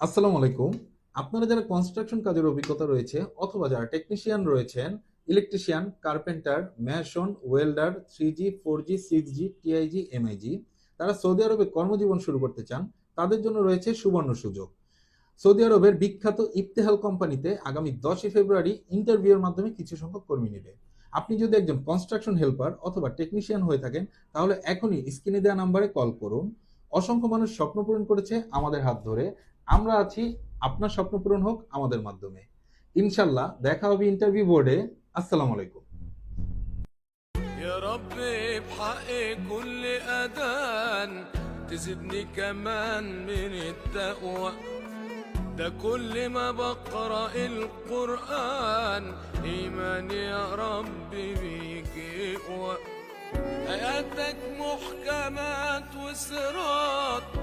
আসসালামু আলাইকুম। আপনারা যারা কনস্ট্রাকশন কাজের অভিজ্ঞতা রয়েছে অথবা যারা টেকনিশিয়ান রয়েছেন electrician carpenter mason welder three G four G six G TIG MIG তারা সৌদি আরবে কর্মজীবন শুরু করতে চান, তাদের জন্য রয়েছে সুবর্ণ সুযোগ। সৌদি আরবের বিখ্যাত ইফতেহাল কোম্পানিতে আগামী দশই ফেব্রুয়ারি ইন্টারভিউর মাধ্যমে কিছু সংখ্যক কর্মী নেবে। আপনি যদি একজন কনস্ট্রাকশন হেল্পার অথবা টেকনিশিয়ান হয়ে থাকেন, তাহলে এখনই স্ক্রিনে দেওয়া নাম্বারে কল করুন। অসংখ্য মানুষ স্বপ্ন পূরণ করেছে আমাদের হাত ধরে। আমরা আছি আপনার স্বপ্ন পূরণ হোক আমাদের মাধ্যমে ইনশাল্লাহ দেখা হবে ইন্টারভিউ বোর্ডে আসসালামু আলাইকুম يا ربي بحق كل أذان تزدني كمان من التقوى ده كل ما بقرأ القرآن إيماني يا ربي بيك يقوى آياتك محكمات وصراط يودي الجنة